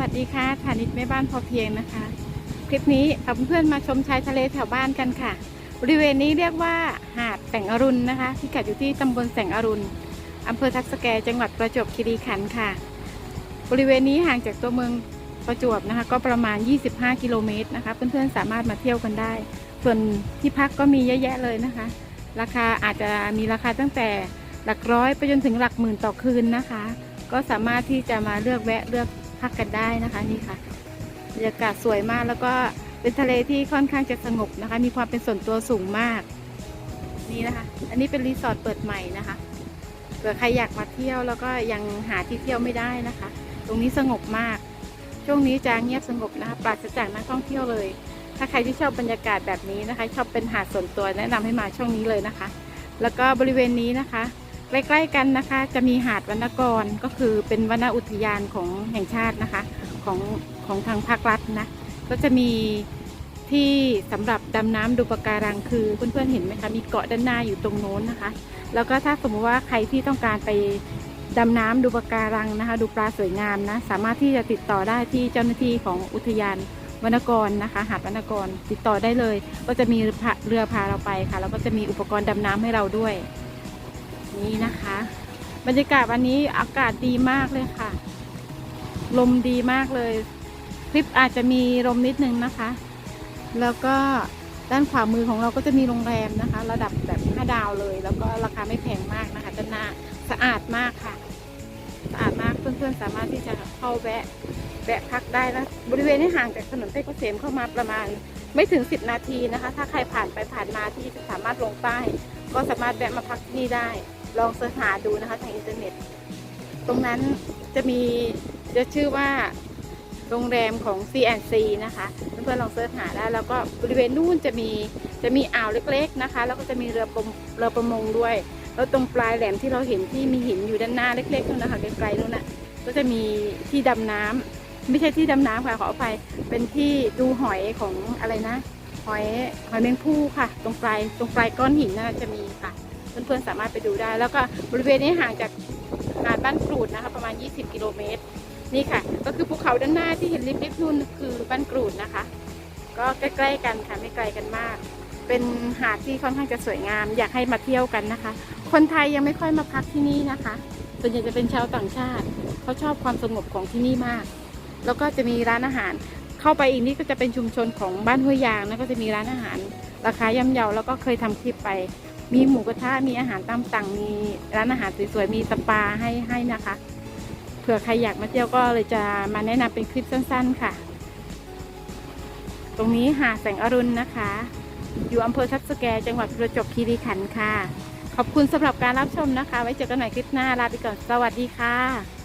วัสดีค่ะฐานิตแม่บ้านพอเพียงนะคะ คลิปนี้เอาเพื่อนมาชมชายทะเลแถวบ้านกันค่ะ บริเวณนี้เรียกว่าหาดแสงอรุณนะคะพิกัดอยู่ที่ตำบลแสงอรุณอำเภอทับสแกจังหวัดประจวบคีรีขันธ์ค่ะ บริเวณนี้ห่างจากตัวเมืองประจวบนะคะ ก็ประมาณ 25 กิโลเมตรนะคะ เพื่อนๆสามารถมาเที่ยวกันได้ ส่วนที่พักก็มีเยอะแยะเลยนะคะ ราคาอาจจะมีราคาตั้งแต่หลักร้อยไปจนถึงหลักหมื่นต่อคืนนะคะ ก็สามารถที่จะมาเลือกแวะเลือก พักกันได้นะคะนี่ค่ะบรรยากาศสวยมากแล้วก็เป็นทะเลที่ค่อนข้างจะสงบนะคะ มีความเป็นส่วนตัวสูงมาก นี่นะคะ อันนี้เป็นรีสอร์ทเปิดใหม่นะคะเผื่อใครอยากมาเที่ยวแล้วก็ยังหาที่เที่ยวไม่ได้นะคะ ตรงนี้สงบมาก ช่วงนี้จะเงียบสงบนะคะปราศจากนักท่องเที่ยวเลย ถ้าใครที่ชอบบรรยากาศแบบนี้นะคะ ชอบเป็นหาดส่วนตัวแนะนำให้มาช่วงนี้เลยนะคะ แล้วก็บริเวณนี้นะคะ ใกล้ๆกันนะคะ จะมีหาดวรรณกรก็คือเป็นวนอุทยานของแห่งชาตินะคะของของทางภาครัฐนะก็จะมีที่สำหรับดำน้ำดูปะการังคือเพื่อนๆเห็นไหมคะมีเกาะด้านหน้าอยู่ตรงโน้นนะคะ แล้วก็ถ้าสมมติว่าใครที่ต้องการไปดำน้ำดูปะการังนะคะ ดูปลาสวยงามนะสามารถที่จะติดต่อได้ที่เจ้าหน้าที่ของอุทยานวรรณกรนะคะ หาดวรรณกรติดต่อได้เลย ก็จะมีเรือพาเราไปค่ะแล้วก็จะมีอุปกรณ์ดำน้ำให้เราด้วย นี่นะคะ บรรยากาศวันนี้อากาศดีมากเลยค่ะ ลมดีมากเลย คลิปอาจจะมีลมนิดนึงนะคะ แล้วก็ด้านขวามือของเราก็จะมีโรงแรมนะคะ ระดับแบบ5ดาวเลย แล้วก็ราคาไม่แพงมากนะคะด้านหน้าสะอาดมากค่ะ สะอาดมากเพื่อนๆสามารถที่จะเข้าแวะแวะพักได้แล้วบริเวณนี้ห่างจากถนนเพชรเกษมเข้ามาประมาณไม่ถึง 10 นาทีนะคะ ถ้าใครผ่านไปผ่านมาที่สามารถลงใต้ก็สามารถแวะมาพักที่นี่ได้ ลองเสิร์ชหาดูนะคะทางอินเทอร์เน็ต ตรงนั้นจะมีจะชื่อว่าโรงแรมของ C&C นะคะเพื่อนๆลองเสิร์ชหาได้แล้วก็บริเวณนู่นจะมีจะมีอ่าวเล็กๆนะคะ แล้วก็จะมีเรือประมเรือประมงด้วย แล้วตรงปลายแหลมที่เราเห็นที่มีหินอยู่ด้านหน้าเล็กๆนู่นนะคะไกลๆนู่นน่ะก็จะมีที่ดำน้ำไม่ใช่ที่ดำน้ำค่ะขออภัยเป็นที่ดูหอยของอะไรนะ หอยหอยแมงภู่ค่ะ ตรงปลายตรงปลายก้อนหินน่าจะมีค่ะ เพื่อนๆสามารถไปดูได้ แล้วก็บริเวณนี้ห่างจากหาดบ้านกรูดนะคะประมาณ 20 กิโลเมตรนี่ค่ะ ก็คือภูเขาด้านหน้าที่เห็นริบๆนู่นคือบ้านกรูดนะคะ ก็ใกล้ๆกันค่ะไม่ไกลกันมาก เป็นหาดที่ค่อนข้างจะสวยงาม อยากให้มาเที่ยวกันนะคะ คนไทยยังไม่ค่อยมาพักที่นี่นะคะส่วนใหญ่จะเป็นชาวต่างชาติเขาชอบความสงบของที่นี่มาก แล้วก็จะมีร้านอาหาร เข้าไปอีกนี่ก็จะเป็นชุมชนของบ้านห้วยยางนะก็จะมีร้านอาหาร ราคาย่ำเยาแล้วก็เคยทำคลิปไป มีหมูกระทะมีอาหารตามสั่งมีร้านอาหารสวยๆมีสปาให้ให้นะคะ เผื่อใครอยากมาเที่ยวก็เลยจะมาแนะนำเป็นคลิปสั้น ๆ ค่ะ ตรงนี้หาดแสงอรุณนะคะ อยู่อำเภอทับสแกจังหวัดประจวบคีรีขันธ์ค่ะ ขอบคุณสำหรับการรับชมนะคะ ไว้เจอกันใหม่คลิปหน้าลาไปก่อนสวัสดีค่ะ